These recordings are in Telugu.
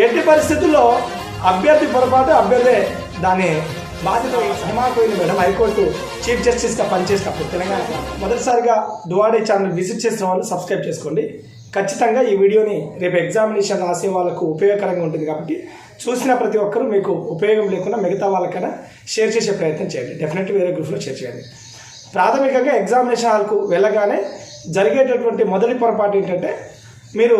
ఎట్టి పరిస్థితుల్లో అభ్యర్థి పొరపాటు అభ్యర్థే దాని బాధ్యత హిమాకోయిల్ మేడం. హైకోర్టు చీఫ్ జస్టిస్గా పనిచేసినప్పుడు తెలంగాణ మొదటిసారిగా దువాడే ఛానల్ విజిట్ చేసిన వాళ్ళు సబ్స్క్రైబ్ చేసుకోండి. ఖచ్చితంగా ఈ వీడియోని రేపు ఎగ్జామినేషన్ రాసే వాళ్ళకు ఉపయోగకరంగా ఉంటుంది కాబట్టి చూసిన ప్రతి ఒక్కరూ మీకు ఉపయోగం లేకుండా మిగతా వాళ్ళకైనా షేర్ చేసే ప్రయత్నం చేయండి. డెఫినెట్లీ వేరే గ్రూప్లో షేర్ చేయండి. ప్రాథమికంగా ఎగ్జామినేషన్ హాల్కు వెళ్ళగానే జరిగేటటువంటి మొదటి పొరపాటు ఏంటంటే మీరు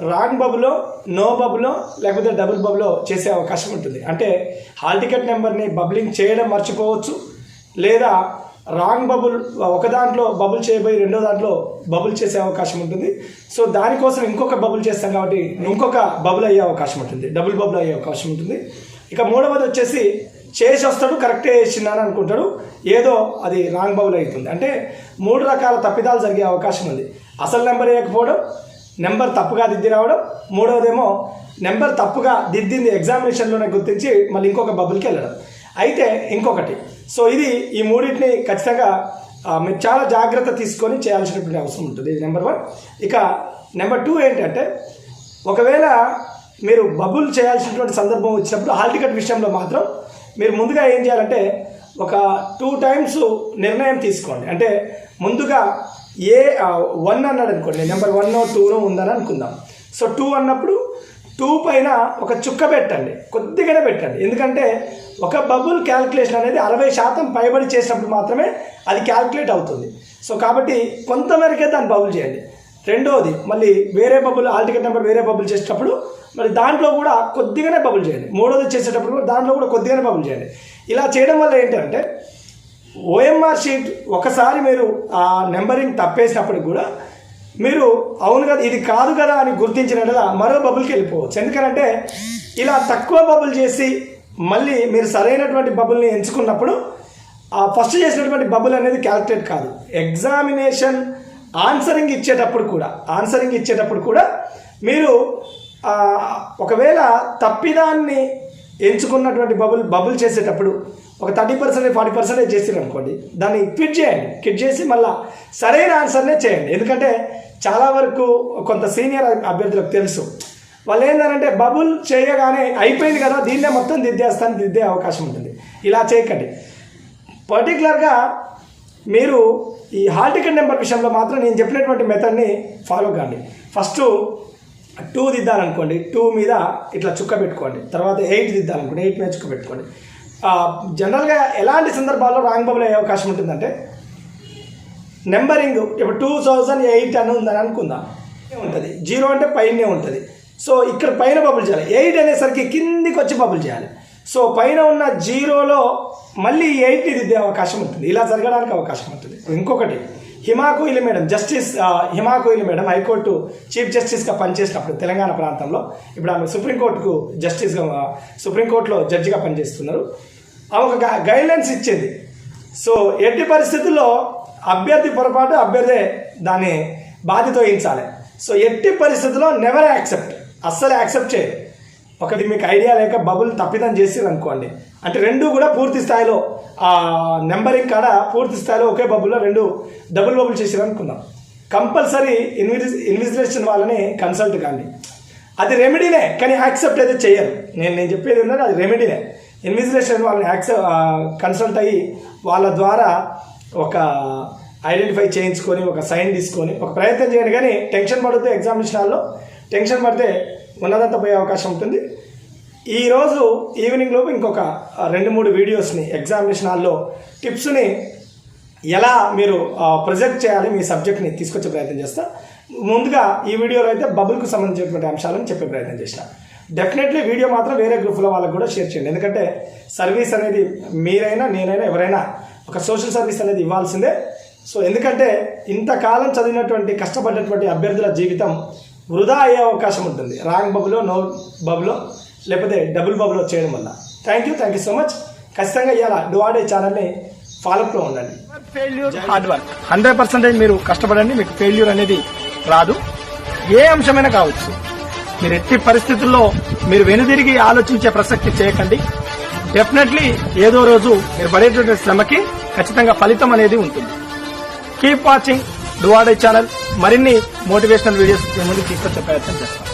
రాంగ్ బబులో నో బబులో లేకపోతే డబుల్ బబులో చేసే అవకాశం ఉంటుంది. అంటే హాల్ టికెట్ నెంబర్ని బబ్లింగ్ చేయడం మర్చిపోవచ్చు. లేదా రాంగ్ బబుల్ ఒక దాంట్లో బబుల్ చేయబోయి రెండో దాంట్లో బబుల్ చేసే అవకాశం ఉంటుంది. సో దానికోసం ఇంకొక బబుల్ చేస్తాం కాబట్టి ఇంకొక బబుల్ అయ్యే అవకాశం ఉంటుంది. డబుల్ బబుల్ అయ్యే అవకాశం ఉంటుంది. ఇక మూడవది వచ్చేసి చేసి వస్తాడు కరెక్టే వేసిందని అనుకుంటాడు. ఏదో అది రాంగ్ బబుల్ అవుతుంది. అంటే మూడు రకాల తప్పిదాలు జరిగే అవకాశం ఉంది. అసలు నెంబర్ వేయకపోవడం నెంబర్ తప్పుగా దిద్ది రావడం. మూడవదేమో నెంబర్ తప్పుగా దిద్దింది ఎగ్జామినేషన్లోనే గుర్తించి మళ్ళీ ఇంకొక బబుల్కి వెళ్ళడం. అయితే ఇంకొకటి సో ఇది ఈ మూడింటిని ఖచ్చితంగా మీరు చాలా జాగ్రత్త తీసుకొని చేయాల్సినటువంటి అవసరం ఉంటుంది. ఇది నెంబర్ వన్. ఇక నెంబర్ టూ ఏంటంటే ఒకవేళ మీరు బబుల్ చేయాల్సినటువంటి సందర్భం వచ్చినప్పుడు హాల్ టికెట్ విషయంలో మాత్రం మీరు ముందుగా ఏం చేయాలంటే ఒక టూ టైమ్స్ నిర్ణయం తీసుకోండి. అంటే ముందుగా ఏ వన్ అన్నాడు అనుకోండి. నెంబర్ వన్ టూనో ఉందని అనుకుందాం. సో టూ అన్నప్పుడు టూ పైన ఒక చుక్క పెట్టండి. కొద్దిగానే పెట్టండి. ఎందుకంటే ఒక బబుల్ క్యాల్కులేషన్ అనేది అరవై శాతం పైబడి చేసినప్పుడు మాత్రమే అది క్యాల్కులేట్ అవుతుంది. సో కాబట్టి కొంతమేరకే దాన్ని బబుల్ చేయండి. రెండోది మళ్ళీ వేరే బబుల్ ఆల్టికెట్ నెంబర్ వేరే బబుల్ చేసేటప్పుడు మరి దాంట్లో కూడా కొద్దిగానే బబుల్ చేయండి. మూడోది చేసేటప్పుడు దాంట్లో కూడా కొద్దిగానే బబుల్ చేయండి. ఇలా చేయడం వల్ల ఏంటంటే ఓఎంఆర్ షీట్ ఒకసారి మీరు ఆ నెంబరింగ్ తప్పేసినప్పటికి కూడా మీరు అవును కదా ఇది కాదు కదా అని గుర్తించినట్లుగా మరో బబుల్కి వెళ్ళిపోవచ్చు. ఎందుకంటే ఇలా తక్కువ బబుల్ చేసి మళ్ళీ మీరు సరైనటువంటి బబుల్ని ఎంచుకున్నప్పుడు ఆ ఫస్ట్ చేసినటువంటి బబుల్ అనేది క్యాల్కులేట్ కాదు. ఎగ్జామినేషన్ ఆన్సరింగ్ ఇచ్చేటప్పుడు కూడా ఆన్సరింగ్ ఇచ్చేటప్పుడు కూడా మీరు ఒకవేళ తప్పిదాన్ని ఎంచుకున్నటువంటి బబుల్ బబుల్ చేసేటప్పుడు ఒక థర్టీ పర్సెంట్ ఫార్టీ పర్సెంటేజ్ చేసారు అనుకోండి దాన్ని క్విట్ చేయండి. క్విట్ చేసి మళ్ళీ సరైన ఆన్సర్నే చేయండి. ఎందుకంటే చాలా వరకు కొంత సీనియర్ అభ్యర్థులకు తెలుసు. వాళ్ళు ఏంటంటే బబుల్ చేయగానే అయిపోయింది కదా దీన్నే మొత్తం దిద్దేస్తాను దిద్దే అవకాశం ఉంటుంది. ఇలా చేయకండి. పర్టికులర్గా మీరు ఈ హాల్ టికెట్ నెంబర్ విషయంలో మాత్రం నేను చెప్పినటువంటి మెథడ్ని ఫాలో కాండి. ఫస్ట్ టూ దిద్దాలనుకోండి టూ మీద ఇట్లా చుక్క పెట్టుకోండి. తర్వాత ఎయిట్ దిద్దాలనుకోండి ఎయిట్ మీద చుక్క పెట్టుకోండి. జనరల్గా ఎలాంటి సందర్భాల్లో రాంగ్ బబుల్ అయ్యే అవకాశం ఉంటుందంటే నెంబరింగ్ ఇప్పుడు టూ థౌజండ్ ఎయిట్ అని ఉందని అనుకుందాం. ఉంటుంది? జీరో అంటే పైనే ఉంటుంది. సో ఇక్కడ పైన బబుల్ చేయాలి. ఎయిట్ అనేసరికి కిందికి వచ్చి బబుల్ చేయాలి. సో పైన ఉన్న జీరోలో మళ్ళీ ఎయిట్ దిద్దే అవకాశం ఉంటుంది. ఇలా జరగడానికి అవకాశం ఉంటుంది. ఇంకొకటి Hima Kohli madam justice Hima Kohli madam high court chief జస్టిస్గా పనిచేసినప్పుడు తెలంగాణ ప్రాంతంలో ఇప్పుడు ఆమె సుప్రీంకోర్టుకు జస్టిస్గా సుప్రీంకోర్టులో జడ్జిగా పనిచేస్తున్నారు. ఆమె ఒక గైడ్లైన్స్ ఇచ్చేది. సో ఎట్టి పరిస్థితుల్లో అభ్యర్థి పొరపాటు అభ్యర్థి దాన్ని బాధ్యత వహించాలి. సో ఎట్టి పరిస్థితుల్లో నెవర్ యాక్సెప్ట్ అస్సలు యాక్సెప్ట్ చేయరు. ఒకటి మీకు ఐడియా లేక బబుల్ తప్పిదం చేసిరు అనుకోండి అంటే రెండు కూడా పూర్తి స్థాయిలో ఆ నెంబరింగ్ కాడ పూర్తి స్థాయిలో ఒకే బబుల్లో రెండు డబుల్ బబుల్ చేసారు అనుకుందాం కంపల్సరీ ఇన్విజి ఇన్విజిలేషన్ వాళ్ళని కన్సల్ట్ కానీ అది రెమెడీనే కానీ యాక్సెప్ట్ అయితే చేయరు నేను నేను చెప్పేది ఏంటంటే అది రెమెడీనే. ఇన్విజిలేషన్ వాళ్ళని యాక్సెప్ట్ కన్సల్ట్ అయ్యి వాళ్ళ ద్వారా ఒక ఐడెంటిఫై చేయించుకొని ఒక సైన్ తీసుకొని ఒక ప్రయత్నం చేయండి. కానీ టెన్షన్ పడితే ఎగ్జామినేషన్ హాల్లో టెన్షన్ పడితే ఉన్నదంతా పోయే అవకాశం ఉంటుంది. ఈరోజు ఈవినింగ్ లోపు ఇంకొక రెండు మూడు వీడియోస్ని ఎగ్జామినేషన్ హాల్లో టిప్స్ని ఎలా మీరు ప్రొజెక్ట్ చేయాలి మీ సబ్జెక్ట్ని తీసుకొచ్చే ప్రయత్నం చేస్తా. ముందుగా ఈ వీడియోలో అయితే బబుల్కు సంబంధించినటువంటి అంశాలను చెప్పే ప్రయత్నం చేసిన డెఫినెట్లీ వీడియో మాత్రం వేరే గ్రూప్లో వాళ్ళకి కూడా షేర్ చేయండి. ఎందుకంటే సర్వీస్ అనేది మీరైనా నేనైనా ఎవరైనా ఒక సోషల్ సర్వీస్ అనేది ఇవ్వాల్సిందే. సో ఎందుకంటే ఇంతకాలం చదివినటువంటి కష్టపడినటువంటి అభ్యర్థుల జీవితం వృధా అయ్యే అవకాశం ఉంటుంది. రాంగ్ బబులో నో బబులో లేకపోతే డబుల్ బబులో చేయడం వల్ల. Thank you thank you so much ఖచ్చితంగా ఇవాళ డువాడే ఛానల్ని ఫాలోప్లో ఉండండి. Failure hard work hundred percentage మీరు కష్టపడండి మీకు ఫెయిల్యూర్ అనేది రాదు. ఏ అంశమైనా కావచ్చు. మీరు ఎట్టి పరిస్థితుల్లో మీరు వెనుదిరిగి ఆలోచించే ప్రసక్తి చేయకండి. డెఫినెట్లీ ఏదో రోజు మీరు పడేటువంటి శ్రమకి ఖచ్చితంగా ఫలితం అనేది ఉంటుంది. Keep watching డువాడే channel. మరిన్ని మోటివేషనల్ వీడియోస్ మీ తీసుకొచ్చే ప్రయత్నం చేస్తాం.